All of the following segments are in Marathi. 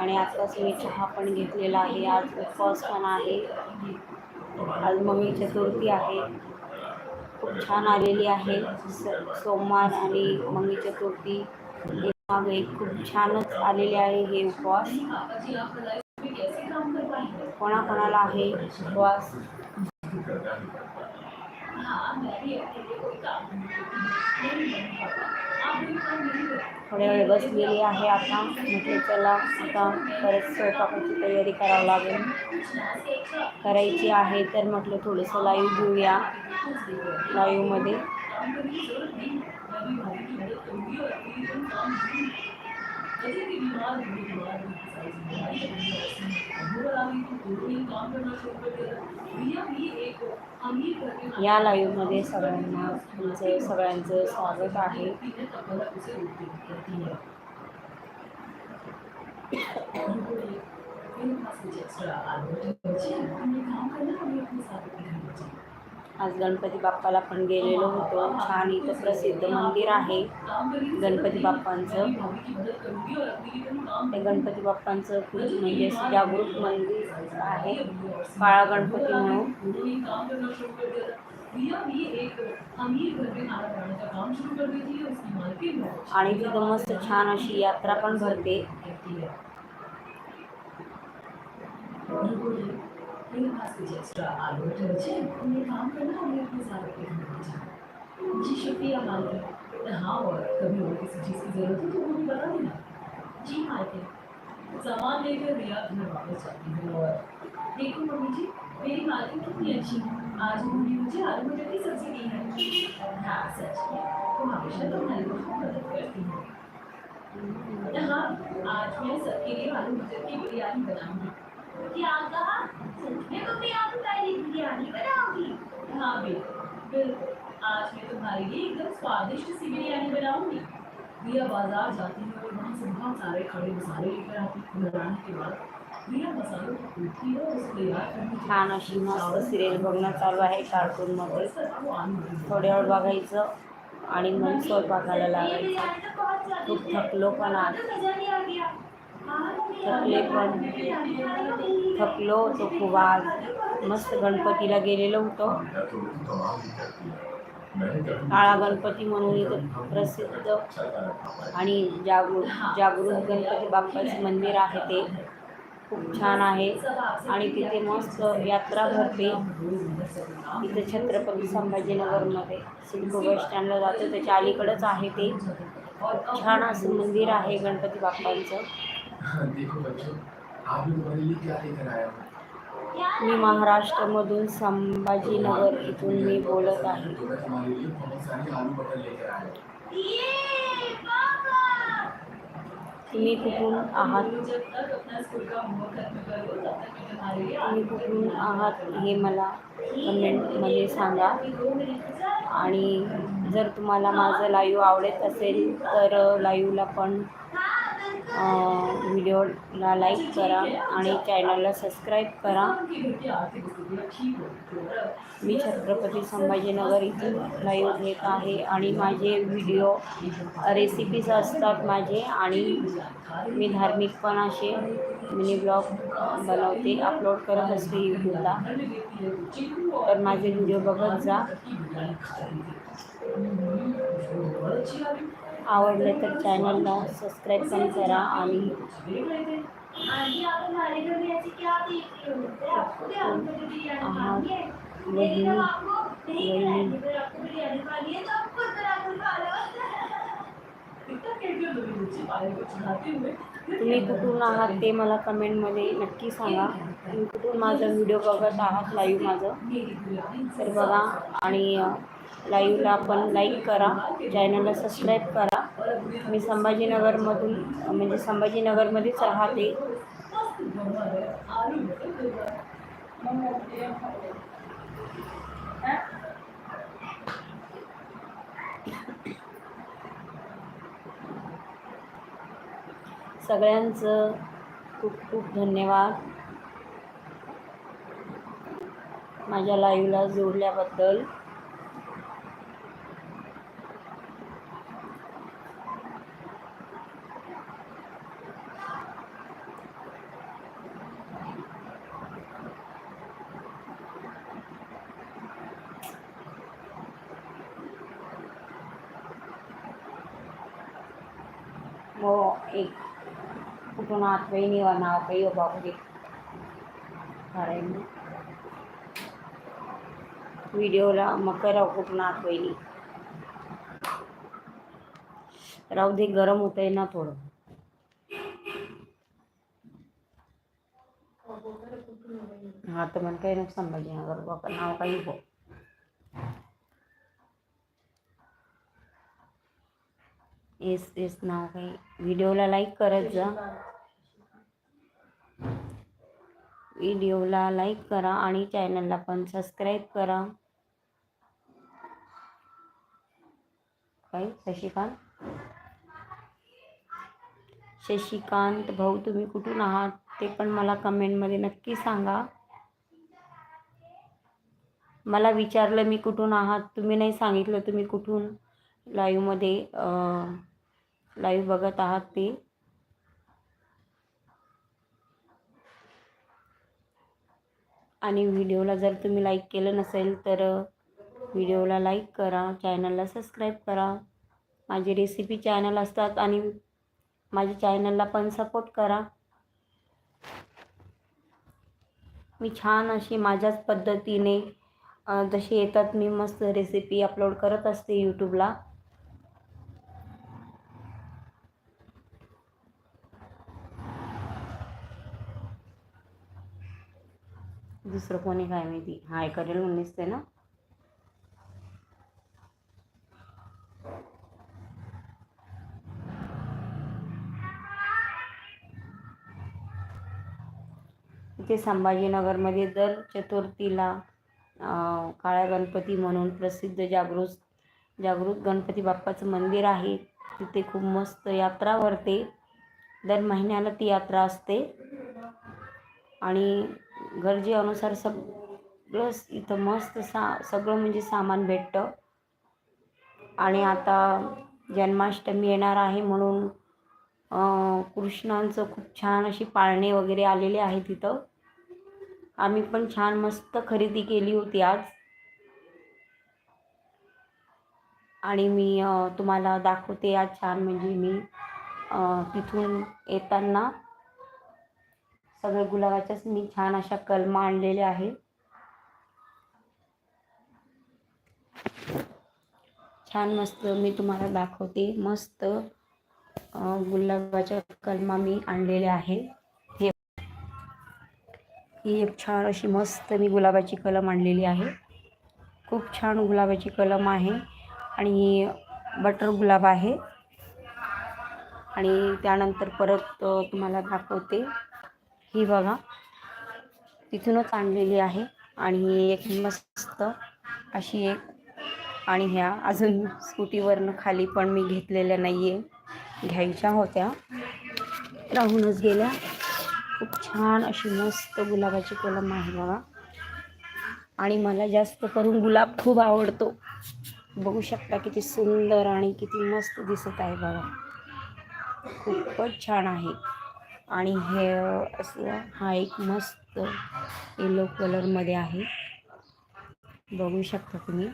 आणि आताच मी चहा पण घेतलेला आहे. आज उपवास पण आहे. आज मम्मी चतुर्थी आहे. खूप छान आलेली आहे. स सोमवार आणि मम्मी चतुर्थी. एक मागे एक खूप छानच आलेले आहे हे उपवास. कोणाकोणाला आहे उपवास? थोड्या वेळ बसलेली आहे आता. म्हटलं चला आता परत स्वयंपाकाची तयारी करावं लागेल. करायची आहे तर म्हटलं थोडंसं लाईव्ह घेऊया. लाईव्हमध्ये या लाईव्हमध्ये सगळ्यांना तुमचं सगळ्यांचं स्वागत आहे आज गणपती बाप्पाला पण गेलेलो होतो. छान इथं प्रसिद्ध मंदिर आहे गणपती बाप्पांचं. ते गणपती बाप्पांचं खूप म्हणजे असं जागृत मंदिर आहे. काळा गणपती म्हणून. आणि तिथं मस्त छान अशी यात्रा पण भरते. जी, शुक्रिया मालिक हाँ और कभी और किसी चीज़ की ज़रूरत हो तो भी बता देना। जी मालिक सामान लेकर रिया घर वापस जाती है, और देखो मम्मी जी, मेरी मालिक कितनी अच्छी है। आज उन्होंने मुझे आलू मटर की सब्ज़ी दी है। हाँ सच है तुम हमेशा तो हमारी बहुत मदद करती हो। हाँ आज मैं सबके लिए आलू मटर की बिरयानी बनाऊँगी। क्या कहा सच में मम्मी आप पहले बिरयानी बनाओगी हाँ बिल्कुल बिल्कुल। आज मैं तुम्हारे लिए एकदम स्वादिष्ट सी बिरयानी बनाऊंगी। रिया बाजार जाती है और वहाँ से बहुत सारे खड़े मसाले लेकर आती है। आने के बाद छान अशी मस्त सिरियल बघणं चालू आहे कार्टूनमध्ये थोड्या वेळ बघायचं आणि मग स्वयंपाकाला लागायचं खूप थकलो पण आज. थकले पण थकलो तो खूप आज मस्त गणपतीला गेलेलो होतो. काळा गणपती म्हणून इथं प्रसिद्ध आणि जागृत जागृत गणपती बाप्पाचे मंदिर आहे ते. खूप छान आहे. आणि तिथे मस्त यात्रा भरते. इथे छत्रपती संभाजीनगरमध्ये सिडको बस स्टँडला जातो. त्याच्या अलीकडंच आहे ते. छान असं मंदिर आहे गणपती बाप्पांचं. देखो बच्चों आप भी तुम्हारे लिए क्या लेकर आया हूँ मी महाराष्ट्रामधून संभाजीनगर इथून मी बोलत आहे. तो लिए बहुत सारी आलू मटर लेकर आया हूँ तुम्ही कुठून आहात? तुम्ही कुठून आहात हे मला कमेंटमध्ये सांगा. आणि जर तुम्हाला माझं लाईव्ह आवडत असेल तर लाईव्हला पण व्हिडिओला लाईक करा आणि चॅनलला सबस्क्राईब करा. मी छत्रपती संभाजीनगर इथून लाईव्ह घेत आहे आणि माझे व्हिडिओ रेसिपीज असतात माझे आणि मी धार्मिक पण असे मिनी ब्लॉग बनवते अपलोड करत असते यूट्यूबला. तर माझे व्हिडिओ बघत जा. आवडले तर चॅनलला सबस्क्राईब पण करा आणि तुम्ही कुठून आहात ते मला कमेंटमध्ये नक्की सांगा. तुम्ही कुठून माझा व्हिडिओ बघत आहात लाईव्ह माझं. तर बघा आणि लाईव्हला आपण लाईक करा चॅनलला सबस्क्राईब करा. मी संभाजीनगरमधून म्हणजे संभाजीनगरमध्येच राहते. सगळ्यांचं खूप खूप धन्यवाद. माझ्या लाईव्हला जोडल्याबद्दल. वो एक कुठून आत वहिनी वा नाव काही हो बाबू दे व्हिडिओला मग करावं कुठून आत वहिनी राहू दे गरम होतंय ना थोडं हा तर मला काही नको संभाजीनगर बाबा नाव काही हो येस येस नाव काही व्हिडिओला लाईक करत जा. व्हिडिओला लाईक करा आणि चॅनलला पण सबस्क्राईब करा. काय? शशिकांत? शशिकांत भाऊ तुम्ही कुठून आहात? ते पण मला कमेंटमध्ये नक्की सांगा. मला विचारलं मी कुठून आहात? तुम्ही नाही सांगितलं तुम्ही कुठून? लाईव्हमध्ये लाईव्ह बघत आहात ते. आणि व्हिडिओला जर तुम्ही लाईक केलं नसेल तर व्हिडिओला लाईक करा चॅनलला सबस्क्राईब करा. माझे रेसिपी चॅनल असतात आणि माझ्या चॅनलला पण सपोर्ट करा. मी छान अशी माझ्याच पद्धतीने जशी येतात मी मस्त रेसिपी अपलोड करत असते यूट्यूबला दुसरं कोणी काय माहिती? हाय करेल म्हणून दिसते ना? इथे संभाजीनगरमध्ये दर चतुर्थीला काळ्या गणपती म्हणून प्रसिद्ध जागृत जागृत गणपती बाप्पाचं मंदिर आहे. तिथे खूप मस्त यात्रा भरते. दर महिन्याला ती यात्रा असते. आणि गरजेनुसार सगळंच इथं मस्त सा सगळं म्हणजे सामान भेटतं. आणि आता जन्माष्टमी येणार आहे म्हणून कृष्णांचं खूप छान अशी पाळणे वगैरे आलेले आहे तिथं आम्ही पण छान मस्त खरेदी केली होती आज. आणि मी तुम्हाला दाखवते आज छान म्हणजे मी तिथून येताना. सगळे गुलाबाच्याच मी छान अशा कलमा आणलेल्या आहे छान मस्त मी तुम्हाला दाखवते. मस्त गुलाबाच्या कलमा मी आणलेल्या आहे हे ही एक छान अशी मस्त मी गुलाबाची कलम आणलेली आहे. खूप छान गुलाबाची कलम आहे आणि बटर गुलाब आहे. आणि त्यानंतर परत तुम्हाला दाखवते. ही बघा. तिथूनच आणलेली आहे. आणि ही एक मस्त अशी एक आणि ह्या अजून स्कूटीवरनं खाली पण मी घेतलेल्या नाही आहे घ्यायच्या होत्या. राहूनच गेल्या. खूप छान अशी मस्त गुलाबाची कलम आहे बघा. आणि मला जास्त करून गुलाब खूप आवडतो. बघू शकता किती सुंदर आणि किती मस्त दिसत आहे बघा. खूपच छान आहे. आणि हे असं हा एक मस्त येलो कलरमध्ये आहे. बघू शकता तुम्ही.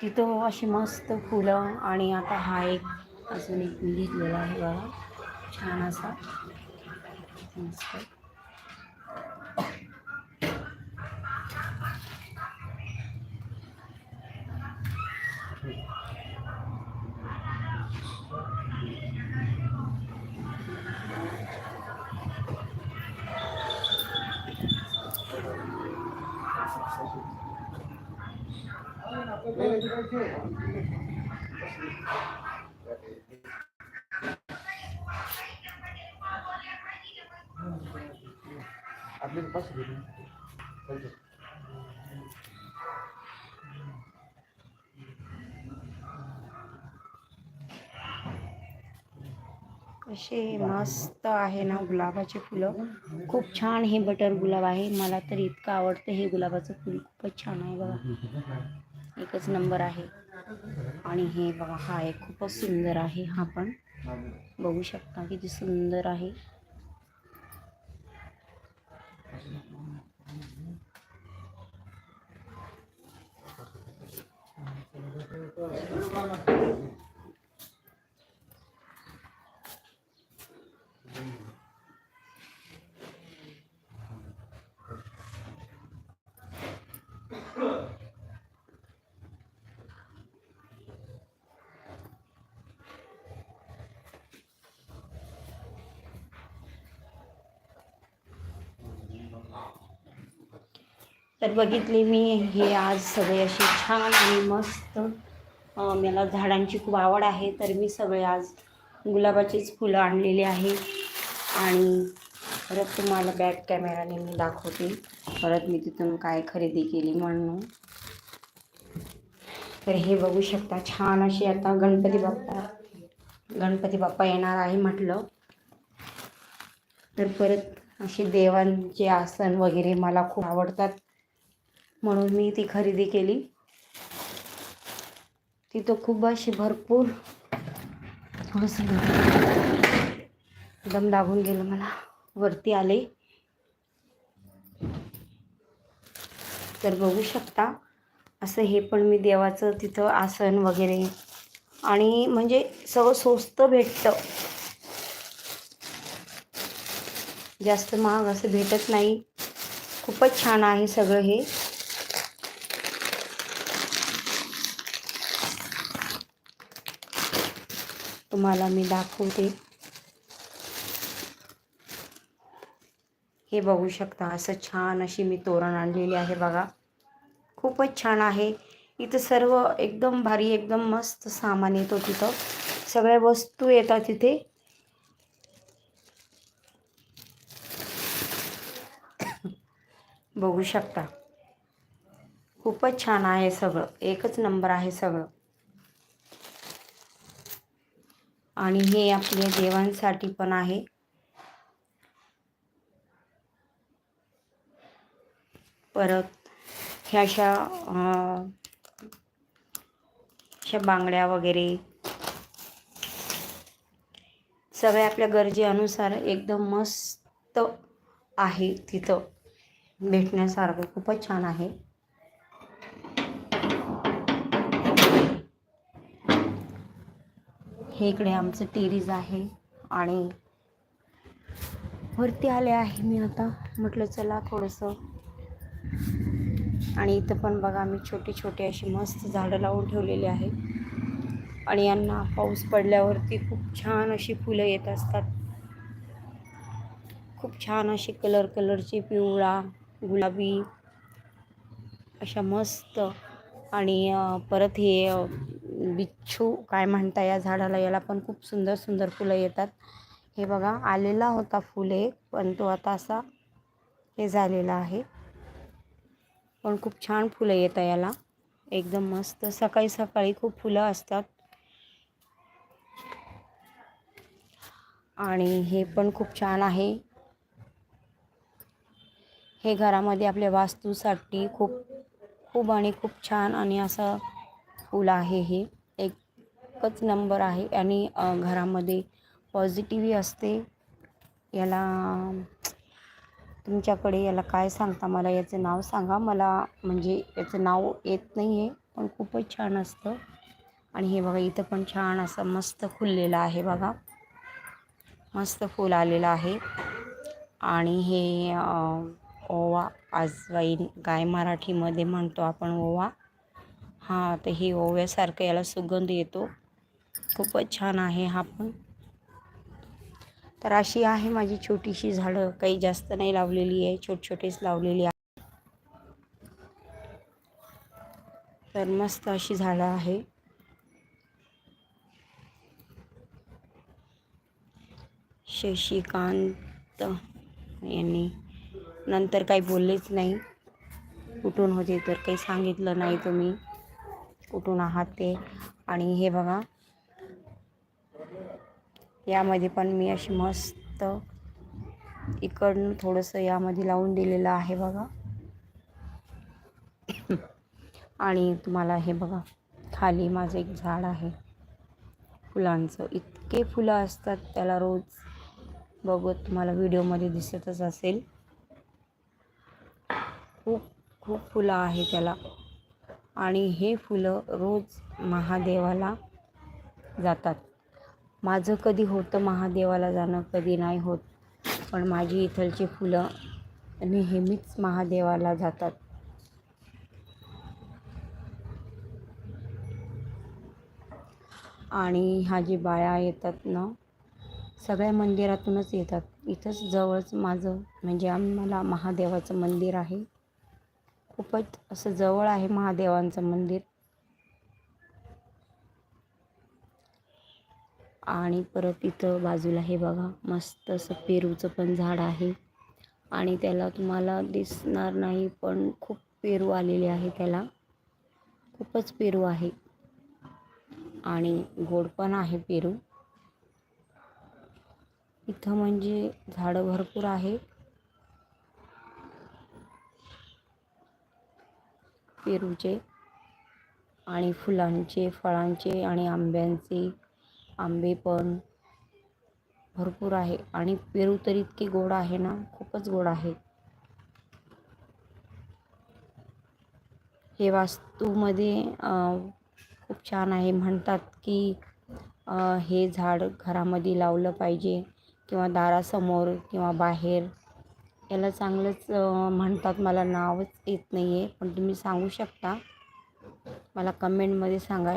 तिथं अशी मस्त फुलं आणि आता हा एक अजून एक मी घेतलेला आहे बघा. छान असा. मस्त. कसे मस्त आहे ना गुलाबाचे फुलं. खूप छान हे बटर गुलाब आहे. मला तर इतकं आवडतं हे गुलाबाचं फुल. खूपच छान आहे बघा. एकच नंबर आहे. आणि हे बघा हा एक खूपच सुंदर आहे. हा पण बघू शकता किती सुंदर आहे. तर बघितले मी हे आज सगळे असे छान आणि मस्त मला झाडांची खूप आवड आहे तर मी सगळे आज गुलाबाचीच फुलं आणलेली आहे. आणि परत तुम्हाला बॅक कॅमेराने मी दाखवते. परत मी तिथून काय खरेदी केली म्हणून. तर हे बघू शकता छान अशी आता गणपती बाप्पा गणपती बाप्पा येणार आहे म्हटलं. तर परत असे देवांचे आसन वगैरे मला खूप आवडतात म्हणून मी ती खरेदी केली. तिथं खूप अशी भरपूर. थोडंसं दम. लागून गेलं मला. वरती आले. तर बघू शकता. असं हे पण मी देवाचं तिथं आसन वगैरे. आणि म्हणजे सगळं स्वस्त भेटतं. जास्त महाग असं भेटत नाही. खूपच छान आहे सगळं हे. तुम्हाला मी दाखवते. हे बघू शकता असं छान अशी मी तोरण आणलेली आहे बघा. खूपच छान आहे. इथं सर्व एकदम भारी एकदम मस्त सामान येतो तिथं. सगळ्या वस्तू येतात तिथे. बघू शकता. खूपच छान आहे सगळं. एकच नंबर आहे सगळं. आणि हे आपल्या देवांसाठी पण आहे. परत ह्या अशा अशा बांगड्या वगैरे. सगळ्या आपल्या गरजेनुसार एकदम मस्त आहे तिथं. भेटण्यासारखं खूपच छान आहे. हे इकडे आमचं टेरीज आहे आणि वरती आले आहे मी आता. म्हटलं चला थोडंसं. आणि इथं पण बघा मी छोटी छोटी अशी मस्त झाडं लावून ठेवलेली आहे आणि यांना पाऊस पडल्यावरती खूप छान अशी फुलं येत असतात. खूप छान अशी कलर कलरची पिवळा गुलाबी अशा मस्त आणि परत हे बिच्छू काय म्हणता या झाडाला याला पण खूप सुंदर सुंदर फुलं येतात. हे बघा आलेला होता फुल एक पण तो आता असा हे झालेला आहे. पण खूप छान फुलं येतं याला. एकदम मस्त सकाळी सकाळी खूप फुलं असतात. आणि हे पण खूप छान आहे. हे घरामध्ये आपल्या वास्तूसाठी खूप खूप आणि खूप छान आणि असं फूल आहे हे. एकच नंबर आहे आणि घरामध्ये पॉझिटिव्ही असते. याला तुमच्याकडे याला काय सांगता मला? याचं नाव सांगा. मला म्हणजे याचं नाव येत नाही आहे पण खूपच छान असतं. आणि हे बघा इथं पण छान असं मस्त फुललेलं आहे बघा. मस्त फूल आलेलं आहे. आणि हे ओवा आजवाईन गाय मराठीमध्ये म्हणतो आपण ओवा. हां तर हे ओव्यासारखं याला सुगंध येतो. खूपच छान आहे हा पण. तर अशी आहे माझी छोटीशी झाडं. काही जास्त नाही लावलेली आहे छोट छोटीच लावलेली आहे. तर मस्त अशी झाडं आहे. शशिकांत यांनी नंतर काही बोललेच नाही. कुठून होते तर काही सांगितलं नाही तुम्ही. कुठून आहात ते? आणि हे बघा. यामध्ये पण मी अशी मस्त इकडनं थोडंसं यामध्ये लावून दिलेलं आहे बघा. आणि तुम्हाला हे बघा. खाली माझं एक झाड आहे. फुलांचं. इतके फुलं असतात त्याला रोज बघत तुम्हाला व्हिडिओमध्ये दिसतच असेल. खूप खूप फुलं आहे त्याला. आणि हे फुलं रोज महादेवाला जातात. माझं कधी होतं महादेवाला जाणं कधी नाही होत. पण माझी इथलची फुलं नेहमीच महादेवाला जातात. आणि ह्या जी बाया येतात ना सगळ्या मंदिरातूनच येतात. इथंच जवळच माझं म्हणजे आम्हाला महादेवाचं मंदिर आहे. खूपच असं जवळ आहे महादेवांचं मंदिर. आणि परत इथं बाजूला हे बघा मस्त असं पेरूचं पण झाड आहे. आणि त्याला तुम्हाला दिसणार नाही पण खूप पेरू आलेले आहे त्याला. खूपच पेरू आहे. आणि गोड पण आहे पेरू. इथं म्हणजे झाडं भरपूर आहे. पेरूचे आणि फुलांचे फळांचे आणि आंब्यांचे आंबे पण भरपूर आहे. आणि पेरू तर इतके गोड आहे ना खूपच गोड आहे. हे वास्तूमध्ये खूप छान आहे. म्हणतात की हे झाड घरामध्ये लावलं पाहिजे किंवा दारासमोर किंवा बाहेर याला चांगलंच म्हणतात. मला नावच येत नाही आहे पण तुम्ही सांगू शकता. मला कमेंटमध्ये सांगा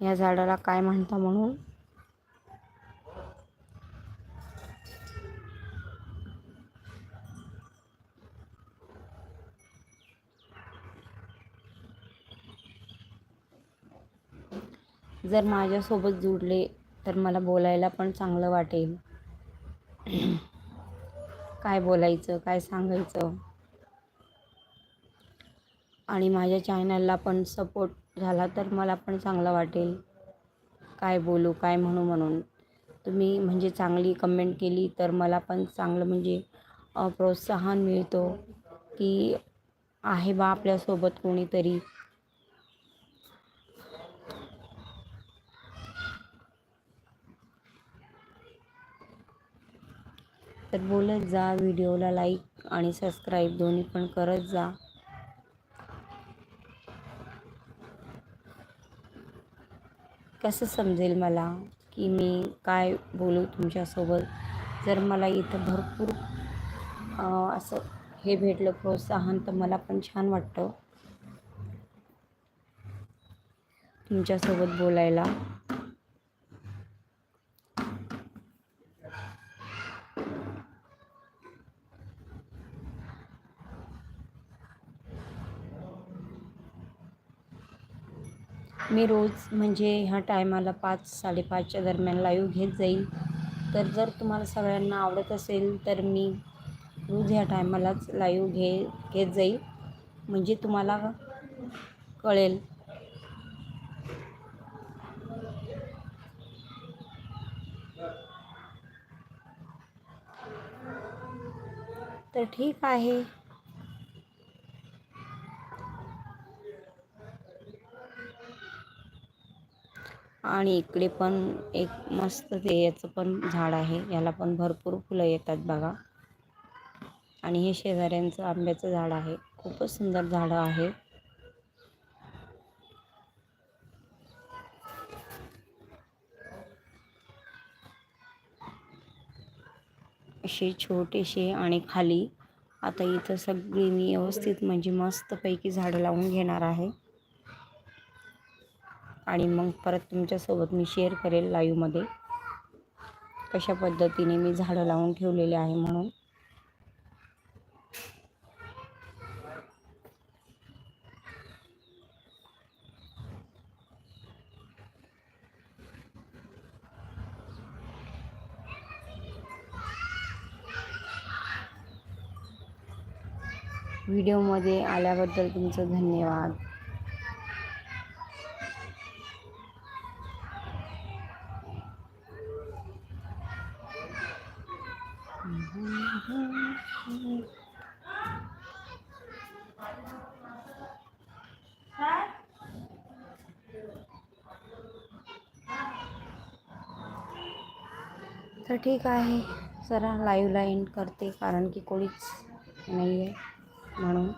या झाडाला काय म्हणता म्हणून. जर माझ्यासोबत जुडले तर मला बोलायला पण चांगलं वाटेल. काय बोलायचं काय सांगायचं. आणि माझ्या चॅनलला पण सपोर्ट झाला तर मला पण चांगलं वाटेल. काय बोलू काय म्हणू म्हणून. तुम्ही म्हणजे चांगली कमेंट केली तर मला पण चांगलं म्हणजे प्रोत्साहन मिळतो की आहे बा आपल्यासोबत कोणीतरी. तर बोलत जा व्हिडिओला लाईक आणि सबस्क्राईब दोन्ही पण करत जा. कसं समजेल मला की मी काय बोलू तुमच्यासोबत? जर मला इथं भरपूर असं हे भेटलं प्रोत्साहन तर मला पण छान वाटतं तुमच्यासोबत बोलायला. मी रोज म्हणजे ह्या टायमाला पाच साडेपाचच्या दरम्यान लाईव्ह घेत जाईल. तर जर तुम्हाला सगळ्यांना आवडत असेल तर मी रोज ह्या टायमालाच लाईव्ह घे घेत जाईल. म्हणजे तुम्हाला कळेल. तर ठीक आहे. आणि इकडे पण एक मस्त ते याचं पण झाड आहे. याला पण भरपूर फुलं येतात बघा. आणि हे शेजाऱ्यांचं आंब्याचं झाड आहे. खूपच सुंदर झाडं आहे. असे छोटेसे आणि खाली आता इथं सगळी मी व्यवस्थित म्हणजे मस्तपैकी झाडं लावून घेणार आहे. आणि मग परत तुमच्यासोबत मी शेअर करेल लाईव्हमध्ये कशा पद्धतीने मी झाडं लावून ठेवलेले आहे म्हणून. व्हिडिओमध्ये आल्याबद्दल तुमचं धन्यवाद. तर ठीक आहे. जरा लाईव्हला एंड करते कारण की कोणीच नाही आहे म्हणून.